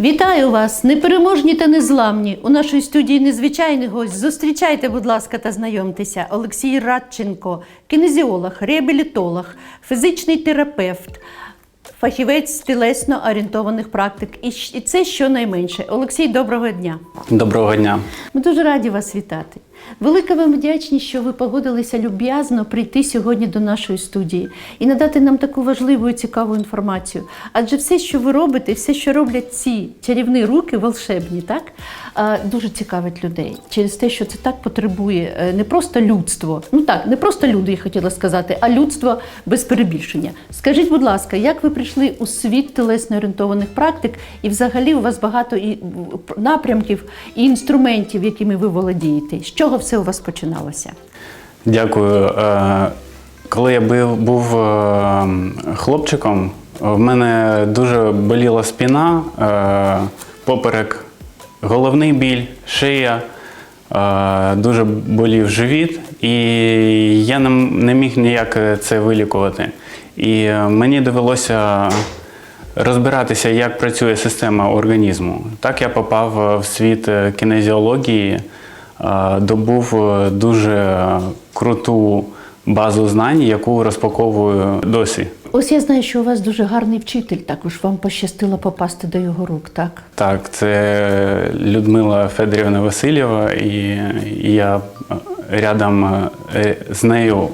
Вітаю вас, непереможні та незламні. У нашій студії незвичайний гость. Зустрічайте, будь ласка, та знайомтеся. Олексій Радченко, кінезіолог, реабілітолог, фізичний терапевт, фахівець з тілесно орієнтованих практик. І це щонайменше. Олексій, доброго дня. Доброго дня. Ми дуже раді вас вітати. Велика вам вдячність, що ви погодилися люб'язно прийти сьогодні до нашої студії і надати нам таку важливу і цікаву інформацію. Адже все, що ви робите, все, що роблять ці чарівні руки, волшебні, так дуже цікавить людей через те, що це так потребує е, не просто людство, ну так, не просто люди, я хотіла сказати, а людство без перебільшення. Скажіть, будь ласка, як ви прийшли у світ телесно орієнтованих практик, і взагалі у вас багато і напрямків і інструментів, якими ви володієте? З чого все у вас починалося? Дякую. Е, Коли я був, е, хлопчиком, в мене дуже боліла спина, е, поперек, головний біль, шия, дуже болів живіт, і я не, міг ніяк це вилікувати. І мені довелося розбиратися, як працює система організму. Так я попав в світ кінезіології, добув е, дуже круту базу знань, яку розпаковую досі. Ось я знаю, що у вас дуже гарний вчитель, також вам пощастило попасти до його рук, так? Так, це Людмила Федорівна Васильєва, і я рядом е, з нею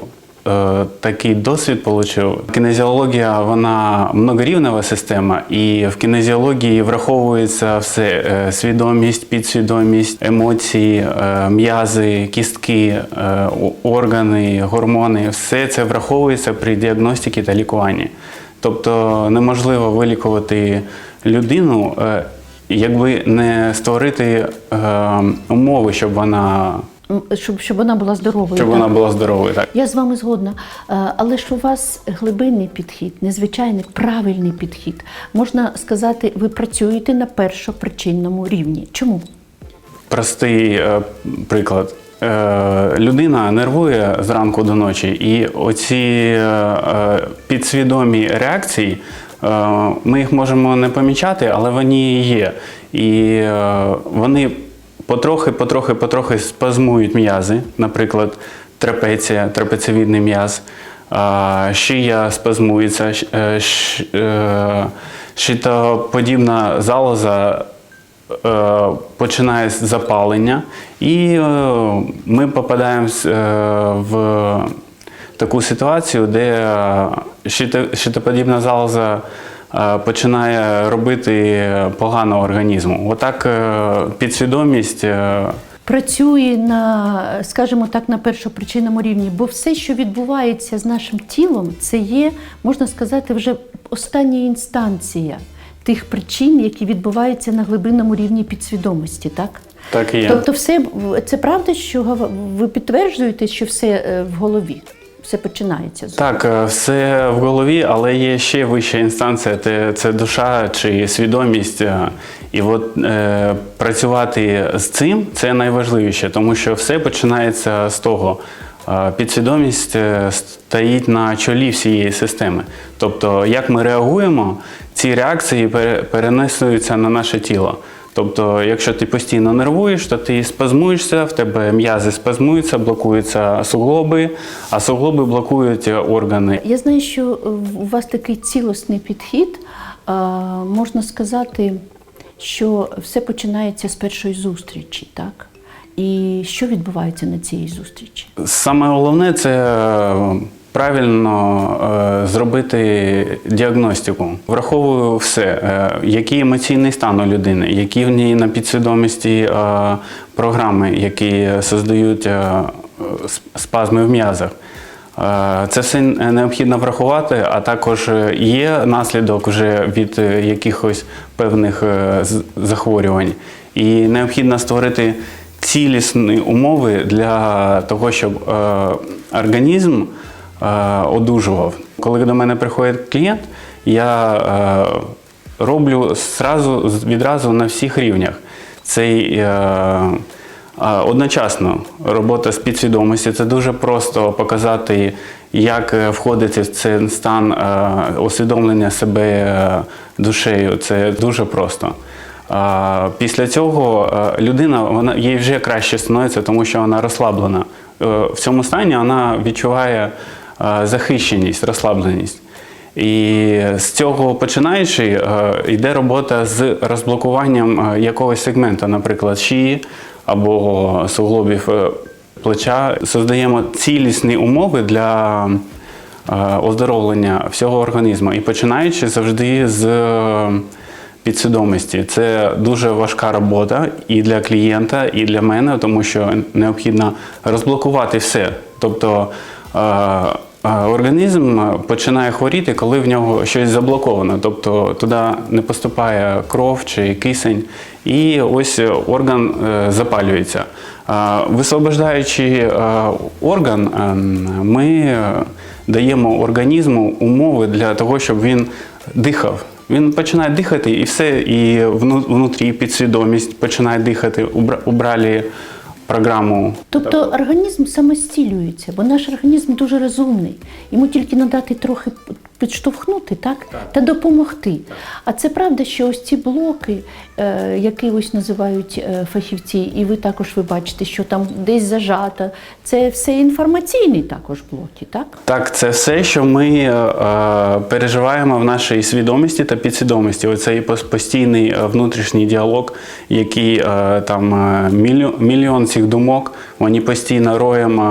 такий досвід отримав. Кінезіологія вона многорівнева система, і в кінезіології враховується все: е, свідомість, підсвідомість, емоції, е, м'язи, кістки, е, органи, гормони. Все це враховується при діагностиці та лікуванні. Тобто неможливо вилікувати людину, е, якби не створити е, умови, щоб вона, Щоб, щоб вона була здоровою. щоб так? вона була здоровою. Так. Я з вами згодна. Е, Але ж у вас глибинний підхід, незвичайний правильний підхід. Можна сказати, ви працюєте на першопричинному рівні. Чому? Простий е, приклад. Е, людина нервує зранку до ночі, і оці е, е, підсвідомі реакції, е, ми їх можемо не помічати, але вони є. І е, вони потрохи, потрохи, потрохи спазмують м'язи, наприклад, трапеція, трапецієвідний м'яз, шия спазмується, е, е, щитоподібна залоза е, починає запалення, і ми попадаємо в таку ситуацію, де щитоподібна залоза починає робити погано організму. Отак е, підсвідомість. е, Працює на, скажімо так, на першопричинному рівні, бо все, що відбувається з нашим тілом, це є, можна сказати, вже остання інстанція тих причин, які відбуваються на глибинному рівні підсвідомості, так? Так і є. Тобто, все це правда, що ви підтверджуєте, що все е, в голові, все починається Так, е, все в голові, але є ще вища інстанція це, душа чи свідомість. е, І от е, працювати з цим це найважливіше, тому що все починається з того. Е, Підсвідомість стоїть на чолі всієї системи. Тобто, як ми реагуємо, ці реакції пере- перенесуються на наше тіло. Тобто, якщо ти постійно нервуєш, то ти спазмуєшся, в тебе м'язи спазмуються, блокуються суглоби, а суглоби блокують органи. Я знаю, що у вас такий цілісний підхід. Можна сказати, що все починається з першої зустрічі, так? І що відбувається на цій зустрічі? Саме головне це правильно е, зробити діагностику. Враховую все, е, який емоційний стан у людини, які в ній на підсвідомості е, програми, які создають спазми в м'язах. Це все необхідно врахувати, а також є наслідок вже від якихось певних захворювань. І необхідно створити цілісні умови для того, щоб організм одужував. Коли до мене приходить клієнт, я е, роблю відразу на всіх рівнях. Цей е, Одночасно робота з підсвідомості це дуже просто показати, як е, входити в цей стан е, усвідомлення себе е, душею. Це дуже просто. Після цього е, людина вона їй вже краще становиться, тому що вона розслаблена. Е, В цьому стані вона відчуває е, захищеність, розслабленість. І з цього починаючи, е, йде робота з розблокуванням е, якогось сегмента, наприклад, шиї або суглобів е, плеча. Создаємо цілісні умови для е, оздоровлення всього організму. І починаючи завжди з е, підсвідомості. Це дуже важка робота і для клієнта, і для мене, тому що необхідно розблокувати все. Тобто е, е, організм починає хворіти, коли в нього щось заблоковано. Тобто туди не поступає кров чи кисень, і ось орган е, запалюється. Висвобождаючи е, орган, е, ми даємо організму умови для того, щоб він дихав. Він починає дихати і все, і вну- внутрі підсвідомість починає дихати. Убра- Убрали програму. Тобто організм самостілюється, бо наш організм дуже розумний. Йому тільки надати трохи підштовхнути, так? Та допомогти. А це правда, що ось ці блоки, е, які ось називають е, фахівці, і ви також ви бачите, що там десь зажато, це все інформаційні також блоки, так? Так, це все, що ми е, е, переживаємо в нашій свідомості та підсвідомості. Оцей постійний е, внутрішній діалог, який е, там е, мільйон, мільйон цих думок, вони постійно роєм. е,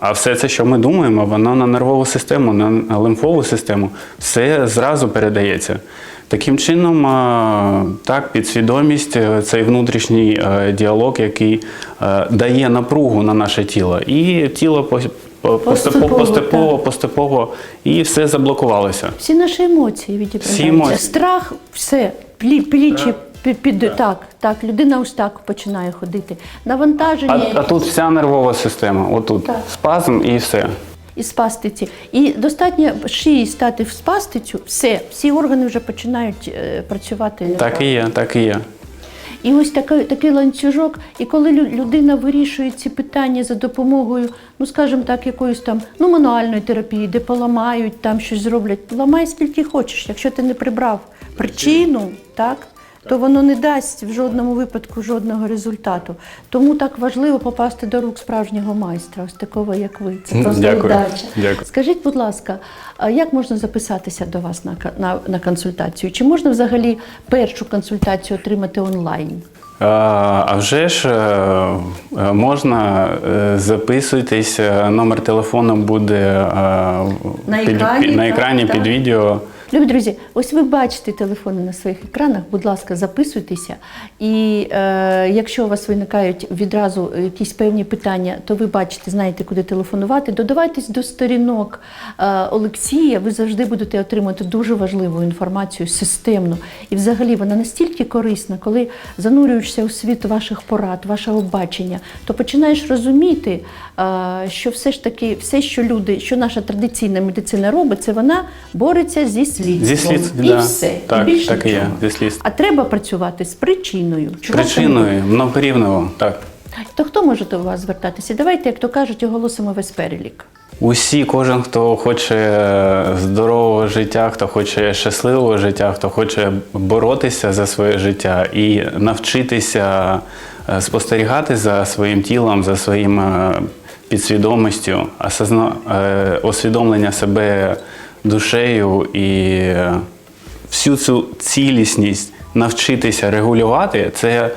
А все це, що ми думаємо, воно на нервову систему, на лимфову систему, все зразу передається. Таким чином, так, підсвідомість, е, цей внутрішній е, діалог, який е, дає напругу на наше тіло, і тіло пос- поступово, Поступово, поступово, поступово, і все заблокувалося. Всі наші емоції відібраються. емоції. Страх, все, плі, плічі, під, під, так, так, людина ось так починає ходити. Навантаження. А, а тут вся нервова система, отут Так. спазм і все. І спастиці. І достатньо шиї стати в спастицю, все, всі органи вже починають е, працювати. Так і є, так і є. І ось такий, такий ланцюжок. І коли людина вирішує ці питання за допомогою, ну скажімо так, якоїсь там ну, мануальної терапії, де поламають, там щось зроблять, ламай скільки хочеш. Якщо ти не прибрав причину, так. То воно не дасть в жодному випадку жодного результату. Тому так важливо попасти до рук справжнього майстра, ось такого, як ви. Це просто Дякую. вдача. Дякую. Скажіть, будь ласка, а як можна записатися до вас на, на, на консультацію? Чи можна взагалі першу консультацію отримати онлайн? А, вже ж е, е, можна е, записуйтесь, номер телефону буде На під, екрані, під- на екрані так. під відео. Любі друзі, ось ви бачите телефони на своїх екранах. Будь ласка, записуйтеся. І е, якщо у вас виникають відразу якісь певні питання, то ви бачите, знаєте, куди телефонувати. Додавайтесь до сторінок е, Олексія. Ви завжди будете отримувати дуже важливу інформацію, системну. І взагалі вона настільки корисна, коли занурюєшся у світ ваших порад, вашого бачення, то починаєш розуміти, е, що все ж таки, все, що люди, що наша традиційна медицина робить, це вона бореться зі слідством. Зі слідством, і да. все. Так, і більше так і є, зі слідством. А треба працювати з причиною. Чого Причиною многорівнево, так. То хто може до вас звертатися? Давайте, як то кажуть, оголосимо весь перелік. Усі, кожен, хто хоче здорового життя, хто хоче щасливого життя, хто хоче боротися за своє життя і навчитися е, спостерігати за своїм тілом, за своїм е, підсвідомістю, е, усвідомлення себе душею і всю цю цілісність навчитися регулювати, це,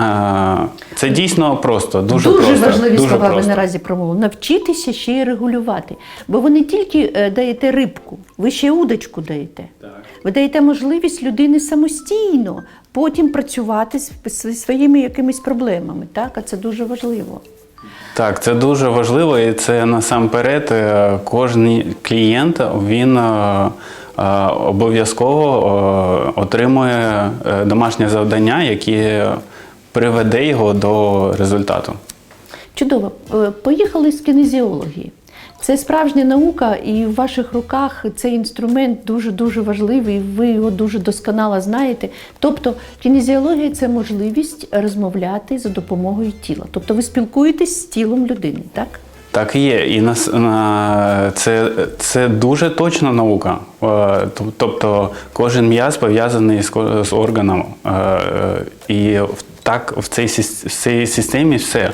е, це дійсно просто, дуже, просто. важливі дуже слова просто. ви наразі промовили. Навчитися ще й регулювати. Бо ви не тільки е, даєте рибку, ви ще й удочку даєте. Ви даєте можливість людини самостійно потім працювати з зі своїми якимись проблемами. Так? А це дуже важливо. Так, це дуже важливо, і це насамперед е, кожен клієнт він е, е, обов'язково отримує домашнє завдання, яке приведе його до результату. Чудово. Поїхали з кінезіології. Це справжня наука, і в ваших руках цей інструмент дуже дуже важливий. Ви його дуже досконало знаєте. Тобто, кінезіологія це можливість розмовляти за допомогою тіла. Тобто, ви спілкуєтесь з тілом людини, так? Так є. І нас, на, це, це дуже точна наука. Е, Тобто кожен м'яз пов'язаний з, з органом. Е, е, І так в цій, в цій системі все.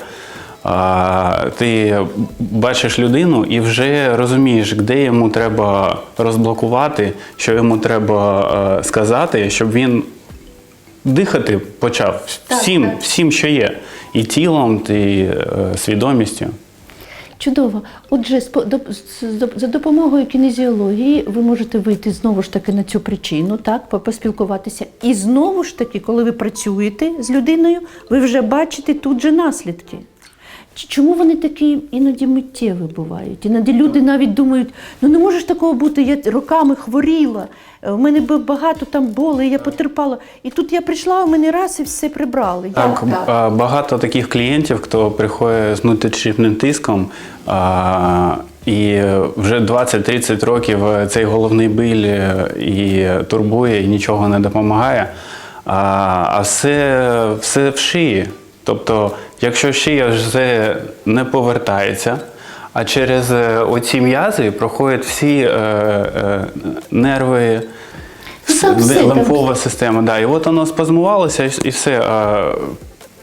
Ти бачиш людину і вже розумієш, де йому треба розблокувати, що йому треба е, сказати, щоб він дихати почав всім, так. всім, що є, і тілом, і е, свідомістю. Чудово. Отже, за допомогою кінезіології ви можете вийти знову ж таки на цю причину, так, по- поспілкуватися. І знову ж таки, коли ви працюєте з людиною, ви вже бачите тут же наслідки. Чому вони такі іноді миттєві бувають? Іноді люди навіть думають, ну не може ж такого бути, я роками хворіла, е, в мене багато там боли, я потерпала. І тут я прийшла, у мене раз і все прибрали. Так, а, багато таких клієнтів, хто приходить з внутрішнім тиском, а, і вже 20-30 років цей головний біль е, і турбує, і нічого не допомагає. А, а все, все в шиї. Тобто, якщо шия вже не повертається, а через е, оці м'язи проходять всі е, е, нерви. Ну, Лимфова система, да. І от воно спазмувалося, і, все.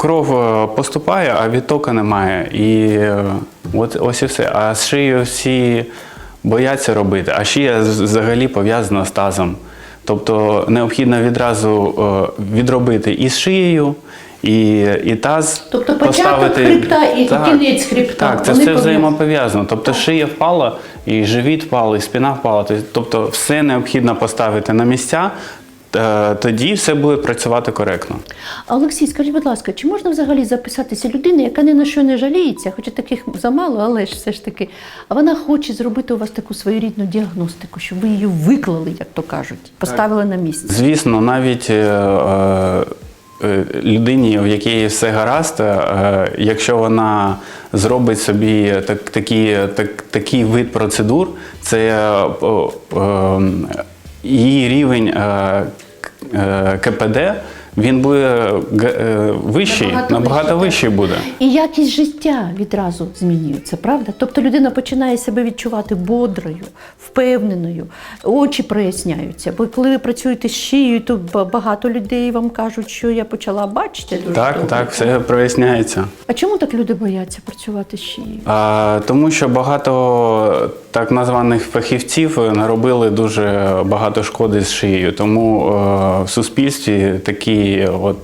Кров е, поступає, а відтока немає. І е, от ось і все. А з шиєю всі бояться робити, а шия взагалі пов'язана з тазом. Тобто необхідно відразу е, відробити і з шиєю, і, і таз. Тобто початок поставити. хребта і кінець хребта, Так, це вони все взаємопов'язано. Тобто шия впала, і живіт впав, і спина впала. Тобто все необхідно поставити на місця, е, тоді все буде працювати коректно. А Олексій, скажіть, будь ласка, чи можна взагалі записатися людина, яка ні на що не жаліється, хоча таких замало, але ж все ж таки, а вона хоче зробити у вас таку своєрідну діагностику, щоб ви її виклали, як то кажуть, поставили на місце. Звісно, навіть е, е, людині, в якій все гаразд, е, якщо вона зробить собі так, такі, так, такий вид процедур, це е, е, її рівень е, е, КПД. Він буде е, вищий, Набагато набагато, вищий, вищий буде. І якість життя відразу змінюється, правда? Тобто людина починає себе відчувати бодрою, впевненою, очі проясняються. Бо коли ви працюєте з шиєю, то багато людей вам кажуть, що я почала бачити дуже Так, добре. так, все проясняється. А чому так люди бояться працювати з шиєю? А, тому що багато так названих фахівців наробили дуже багато шкоди з шиєю. Тому е, в суспільстві такі от.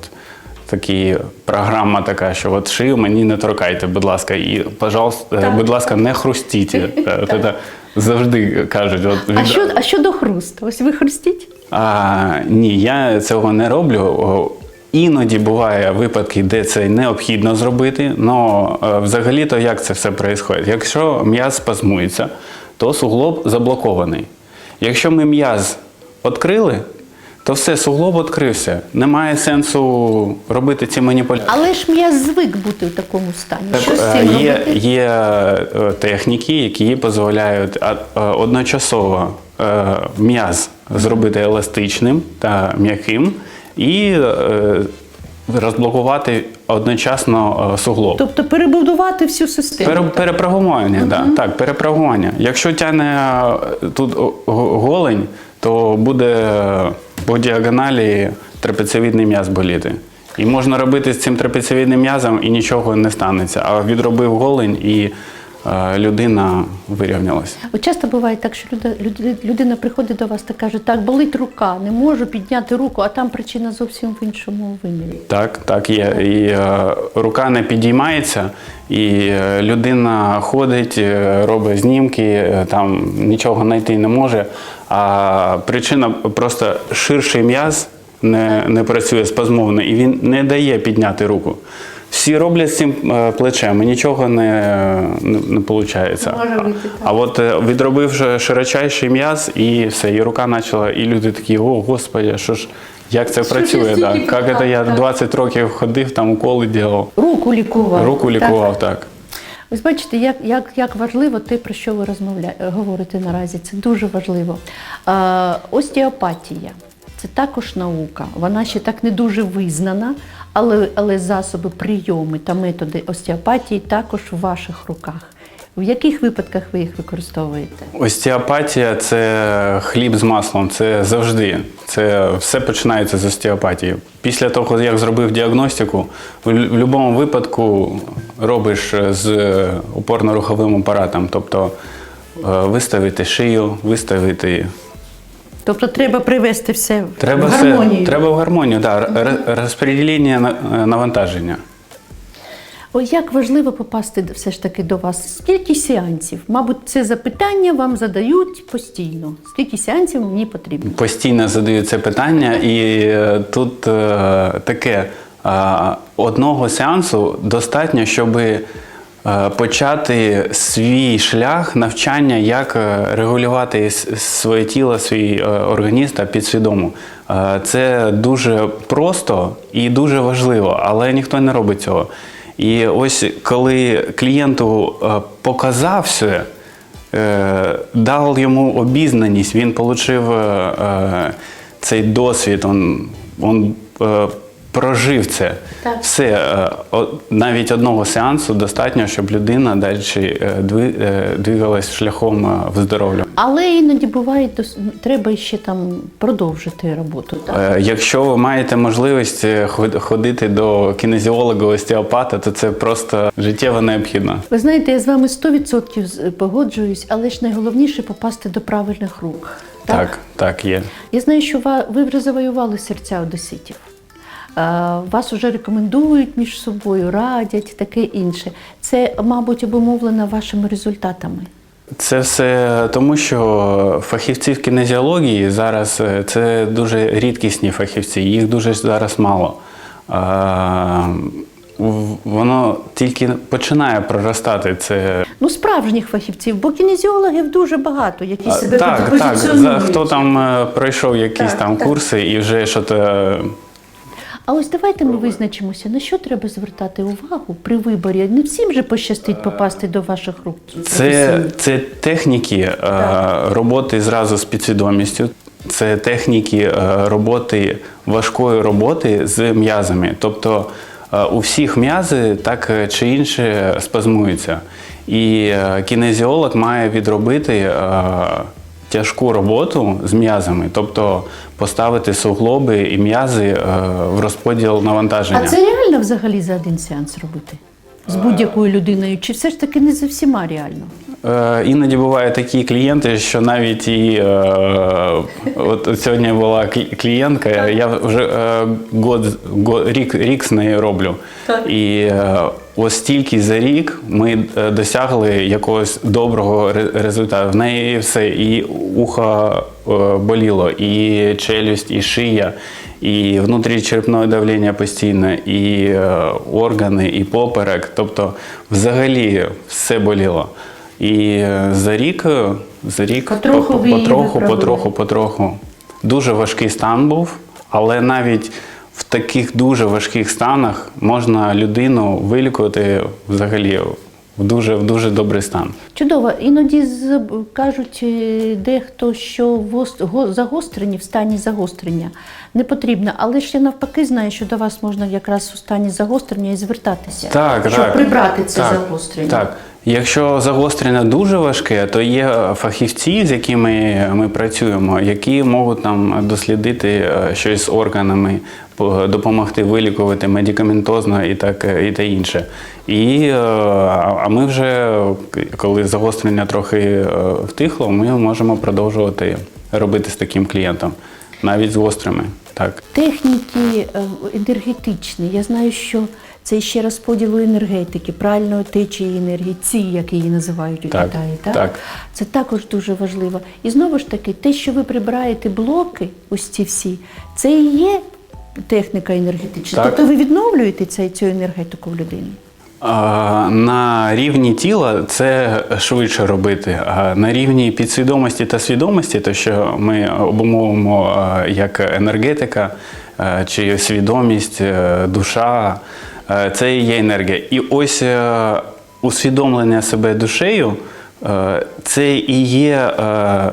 Такі програма така, що от шию мені не торкайте, будь ласка, і, пожалуйста, Так. будь ласка, не хрустіть. Е, це завжди кажуть. От, А що, а що до хрусту? Ось ви хрустіть? а, ні, я цього не роблю. Іноді буває випадки, де це необхідно зробити. але взагалі-то як це все відбувається? Якщо м'яз спазмується, то суглоб заблокований. Якщо ми м'яз відкрили, то все, суглоб відкрився. Немає сенсу робити ці маніпуляції. Але ж м'яз звик бути в такому стані. що з цим е, є, робити? є е, техніки, які дозволяють е, одночасово м'яз зробити еластичним та м'яким і розблокувати одночасно суглоб. Тобто перебудувати всю систему. Пере, перепрограмування, да, так, перепрограмування. Якщо тягне тут голень, то буде по діагоналі трапеціовідний м'яз боліти. І можна робити з цим трапеціовідним м'язом і нічого не станеться. А відробив голень і людина вирівнялася. От часто буває так, що люда- людина приходить до вас та каже, так, болить рука, не можу підняти руку, а там причина зовсім в іншому вимірі. Так, так є. І е, рука не підіймається, і е, людина ходить, е, робить знімки, е, там нічого знайти не може. А причина просто ширший м'яз не, не працює спазмовно, і він не дає підняти руку. Всі роблять з цим е, плечем, і нічого не, не, не виходить. А от е, відробив широчайший м'яз, і все, і рука почала, і люди такі, о, господи, що ж, як це Що працює? я Да? Як це я 20 років ходив, там уколи робив, Руку лікував. руку лікував, так. Ви бачите, як, як, як важливо те, про що ви розмовля... говорите наразі. Це дуже важливо. Е, остеопатія це також наука. Вона ще так не дуже визнана, але, але засоби, прийоми та методи остеопатії також в ваших руках. В яких випадках ви їх використовуєте? Остеопатія це хліб з маслом, це завжди. Це все починається з остеопатії. Після того, як зробив діагностику, в будь-якому випадку робиш з опорно-руховим апаратом. Тобто е, виставити шию, виставити. Тобто треба привести все Треба, в все, треба в гармонію, да, р- розподілення навантаження. О, як важливо попасти все ж таки до вас? Скільки сеансів? Мабуть, це запитання вам задають постійно. Скільки сеансів мені потрібно? Постійно задають це питання, і е, тут е, таке е, одного сеансу достатньо, щоб почати свій шлях навчання, як е, регулювати своє тіло, свій е, організм та підсвідомо. Е, Це дуже просто і дуже важливо, але ніхто не робить цього. І ось коли клієнту е, показав все, е, дав йому обізнаність, він отримав цей досвід, е, прожив це. Так. Все, е, навіть одного сеансу достатньо, щоб людина далі е, е, двигалась шляхом е, виздоровлення. Але іноді буває, треба ще там продовжити роботу. Так? Якщо ви маєте можливість ходити до кінезіолога, остеопата, то це просто життєво необхідно. Ви знаєте, я з вами 100% погоджуюсь, але ж найголовніше попасти до правильних рук. Так, так, є. Я знаю, що ви вже завоювали серця одеситів. Е, Вас вже рекомендують між собою, радять, таке інше. Це, мабуть, обумовлено вашими результатами. Це все тому, що фахівці в кінезіології зараз е, це дуже рідкісні фахівці, їх дуже зараз мало. Воно тільки починає проростати. Це Ну, справжніх фахівців, бо кінезіологів дуже багато, які себе так, так. позиціонують. За, хто там е, пройшов якісь Так, там так. курси і вже щось. Е, А ось давайте ми визначимося, на що треба звертати увагу при виборі. Не всім же пощастить попасти до ваших рук. Це, це техніки е, роботи зразу з підсвідомістю. Це техніки е, роботи важкої роботи з м'язами. Тобто е, у всіх м'язи так е, чи інше спазмуються. І е, кінезіолог має відробити е, тяжку роботу з м'язами, тобто поставити суглоби і м'язи е, в розподіл навантаження. А це реально взагалі за один сеанс робити? З будь-якою людиною? Чи все ж таки не за всіма реально? Е, Іноді бувають такі клієнти, що навіть і е, от сьогодні була клі- клієнтка, я вже е, год, год, рік, рік з нею роблю. І е, ось тільки за рік ми е, досягли якогось доброго результату. В неї все і ухо е, боліло, і челюсть, і шия. І внутрічерепне давлення постійне, і е, органи, і поперек. Тобто, взагалі все боліло. І за рік, за рік Потроху потроху, потроху, потроху. Дуже важкий стан був, але навіть в таких дуже важких станах можна людину вилікувати взагалі в дуже, в дуже добрий стан. Чудово. Іноді з- кажуть е, дехто, що загострені в стані загострення не потрібно. Але ж я навпаки знаю, що до вас можна якраз у стані загострення і звертатися, Так, щоб так. прибрати це так, загострення. Так. Якщо загострення дуже важке, то є фахівці, з якими ми працюємо, які можуть нам дослідити е, щось з органами, допомогти вилікувати медикаментозно і так і те інше. І, е, а а ми вже, коли загострення трохи е, втихло, ми можемо продовжувати робити з таким клієнтом, навіть з гострими. Так. Техніки е, енергетичні. Я знаю, що це ще розподілу енергетики, правильної течії енергії, ці, як її називають у Так, Китаї. Так? так. Це також дуже важливо. І знову ж таки, те, що ви прибираєте блоки, ось ці всі, це і є техніка енергетична. Так. Тобто ви відновлюєте цей, цю енергетику в людині. А, На рівні тіла це швидше робити. А на рівні підсвідомості та свідомості, то що ми обумовимо як енергетика чи свідомість, е, душа, це і є енергія. І ось е, усвідомлення себе душею Це і є е, е,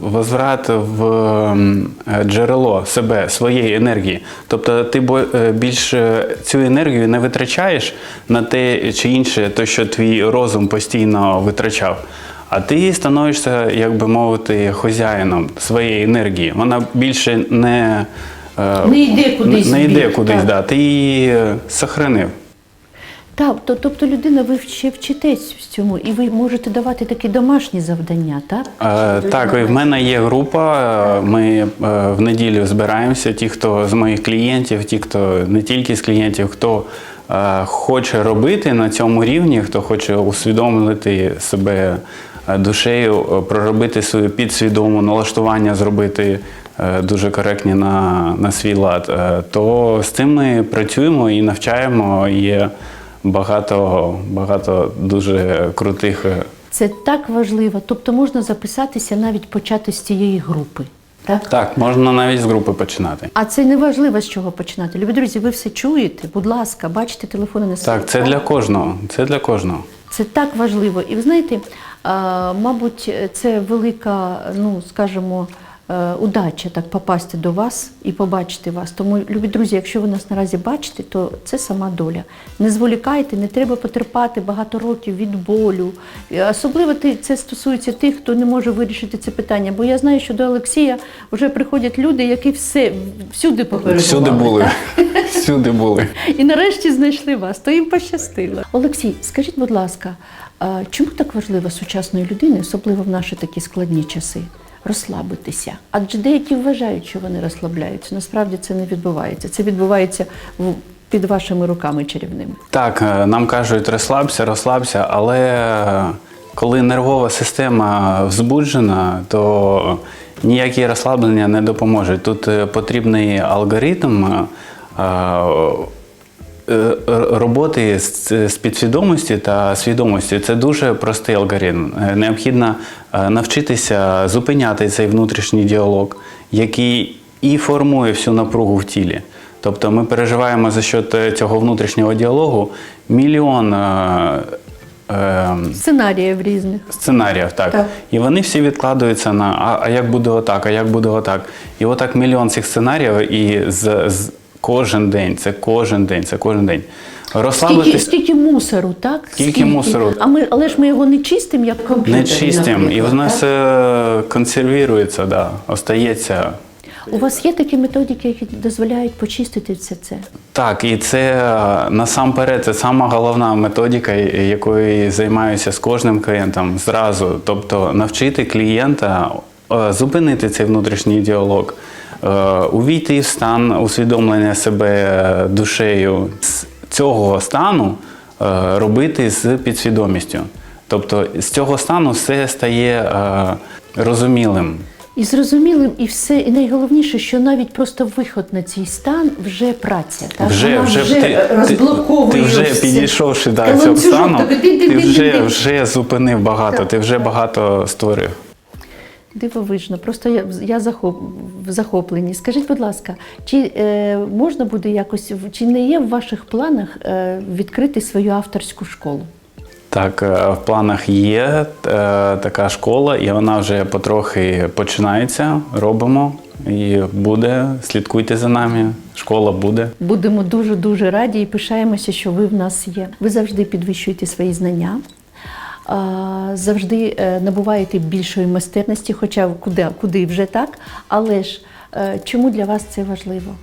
возврат в е, джерело себе, своєї енергії. Тобто ти е, більше цю енергію не витрачаєш на те чи інше, то, що твій розум постійно витрачав. А ти становишся, як би мовити, хозяїном своєї енергії. Вона більше не, е, Не йде кудись Не йде кудись, так. да. ти її е, сохранив. Так, то, тобто людина, ви ще вчитесь в цьому, і ви можете давати такі домашні завдання, так? Е, Так, в мене є група. е, Ми е, в неділю збираємося. Ті, хто з моїх клієнтів, ті, хто не тільки з клієнтів, хто е, хоче робити на цьому рівні, хто хоче усвідомити себе е, душею, е, проробити свою підсвідому налаштування, зробити дуже коректні на, на свій лад, то з цим ми працюємо і навчаємо. Є багато, багато дуже крутих. Це так важливо. Тобто можна записатися, навіть почати з цієї групи. Так? Так, можна навіть з групи починати. А це не важливо, з чого починати. Любі друзі, ви все чуєте, будь ласка, бачите телефони на Так, це для кожного. Це для кожного. Це так важливо. І ви знаєте, а, мабуть, це велика, ну скажімо, удача так попасти до вас і побачити вас. Тому, любі друзі, якщо ви нас наразі бачите, то це сама доля. Не зволікайте, не треба потерпати багато років від болю. Особливо це стосується тих, хто не може вирішити це питання. Бо я знаю, що до Олексія вже приходять люди, які все всюди попередували. Всюди були. так? Всюди були. І нарешті знайшли вас, то їм пощастило. Олексій, скажіть, будь ласка, чому так важливо сучасної людини, особливо в наші такі складні часи, розслабитися? Адже деякі вважають, що вони розслабляються. Насправді це не відбувається. Це відбувається в- під вашими руками чарівними. Так, е, нам кажуть, розслабся, розслабся, але е, коли нервова система взбуджена, то ніякі розслаблення не допоможуть. Тут е, потрібний алгоритм. Е, Роботи з, з підсвідомості та свідомості це дуже простий алгоритм. Е, Необхідно е, навчитися зупиняти цей внутрішній діалог, який і формує всю напругу в тілі. Тобто ми переживаємо за счет цього внутрішнього діалогу мільйон Сценаріїв різних. сценаріїв, так. Так. І вони всі відкладаються на а, а як буде отак, а як буде отак. І отак мільйон цих сценаріїв, і з, з кожен день, це кожен день, це кожен день. Скільки, Розслабитись скільки мусору, так? Скільки мусору. А ми, але ж ми його не чистимо, як комп'ютер. не чистим, і воно все консервується, да, остається. У вас є такі методики, які дозволяють почистити все це? Так, і це е, насамперед це сама головна методика, якою займаюся з кожним клієнтом зразу. Тобто навчити клієнта е, зупинити цей внутрішній діалог, увійти в стан усвідомлення себе е, душею. З цього стану е, робити з підсвідомістю. Тобто з цього стану все стає е, розумілим. І зрозумілим, і все, і найголовніше, що навіть просто виход на цей стан вже праця. Так? Вже, Вона вже, вже ти, розблоковує ти, ти вже все. підійшовши до цього стану, ти вже, вже зупинив багато, ти вже багато створив. Дивовижно, просто я, я захоп, в захопленні. Скажіть, будь ласка, чи е, можна буде якось, чи не є в ваших планах е, відкрити свою авторську школу? Так, е, в планах є е, така школа, і вона вже потрохи починається. Робимо і буде. Слідкуйте за нами. Школа буде. Будемо дуже дуже раді і пишаємося, що ви в нас є. Ви завжди підвищуєте свої знання, завжди е, набуваєте більшої майстерності, хоча куди, куди вже так. Але ж е, чому для вас це важливо?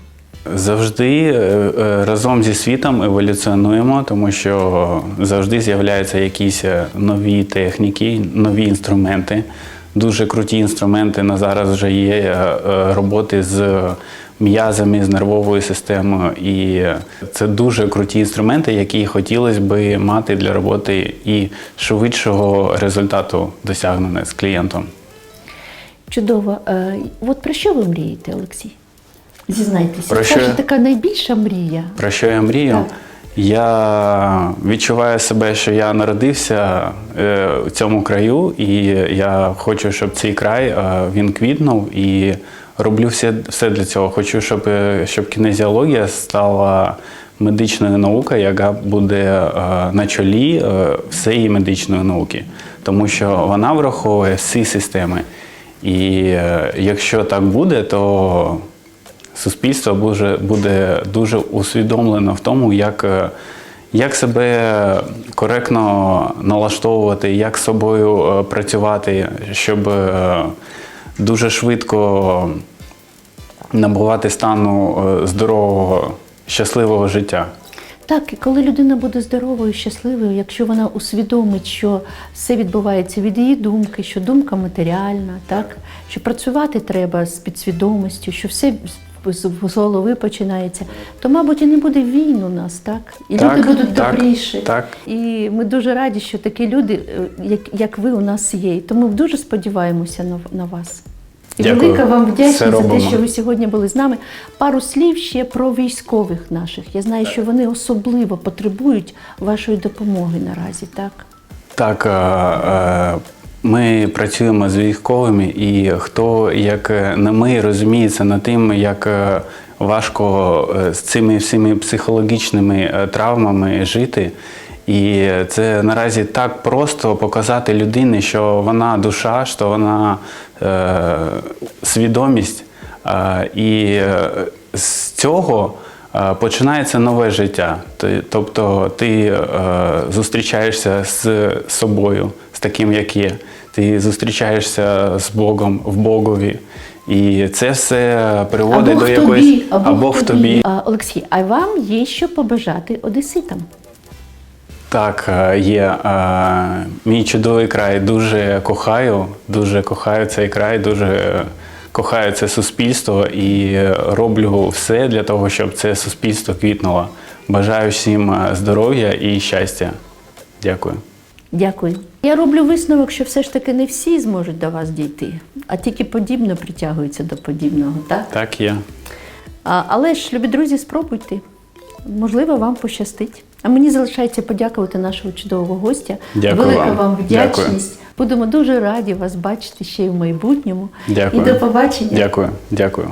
Завжди е, разом зі світом еволюціонуємо, тому що завжди з'являються якісь нові техніки, нові інструменти. Дуже круті інструменти на зараз вже є роботи з м'язами, з нервовою системою. І це дуже круті інструменти, які хотілося би мати для роботи і швидшого результату досягнення з клієнтом. Чудово. Е, От про що ви мрієте, Олексій? Зізнайтеся, Про Це що ж така найбільша мрія. Про що я мрію? Так. Я відчуваю себе, що я народився е, в цьому краю, і я хочу, щоб цей край е, він квітнув і роблю все, все для цього. Хочу, щоб, е, щоб кінезіологія стала медичної науки, яка буде е, на чолі е, всієї медичної науки, тому що вона враховує всі системи. І е, якщо так буде, то суспільство буде, буде дуже усвідомлено в тому, як, е, як себе коректно налаштовувати, як з собою е, працювати, щоб дуже швидко набувати стану е, здорового, щасливого життя. Так, і коли людина буде здоровою, щасливою, якщо вона усвідомить, що все відбувається від її думки, що думка матеріальна, так що працювати треба з підсвідомістю, що все з голови починається, то, мабуть, і не буде війн у нас, так? І Так, люди будуть так, добріші. так. І ми дуже раді, що такі люди, е, як, як ви, у нас є. І Тому дуже сподіваємося на, на вас. І Дякую. велика вам вдячність за те, що ви сьогодні були з нами. Пару слів ще про військових наших. Я знаю, що вони особливо потребують вашої допомоги наразі, так? Так, е, е, ми працюємо з військовими, і хто, як не ми, розуміється над тим, як е, важко е, з цими всіми психологічними травмами жити. І це наразі так просто показати людині, що вона душа, що вона е, свідомість. Е, і е, з цього е, починається нове життя. Тобто ти е, зустрічаєшся з собою, з таким, як є. Ти зустрічаєшся з Богом в Богові. І це все приводить Або до якоїсь тобі, або, в тобі. Олексій, а вам є що побажати одеситам? Так, е, є. Е, Мій чудовий край дуже кохаю, дуже кохаю цей край, дуже кохаю це суспільство і е, роблю все для того, щоб це суспільство квітнуло. Бажаю всім здоров'я і щастя. Дякую. Дякую. Я роблю висновок, що все ж таки не всі зможуть до вас дійти, а тільки подібно притягуються до подібного, так? Так є. Але ж, любі друзі, спробуйте. Можливо, вам пощастить. А мені залишається подякувати нашого чудового гостя. Дякую Велика вам. вам Дякую. вдячність. Будемо дуже раді вас бачити ще й в майбутньому. Дякую. І до побачення. Дякую. Дякую.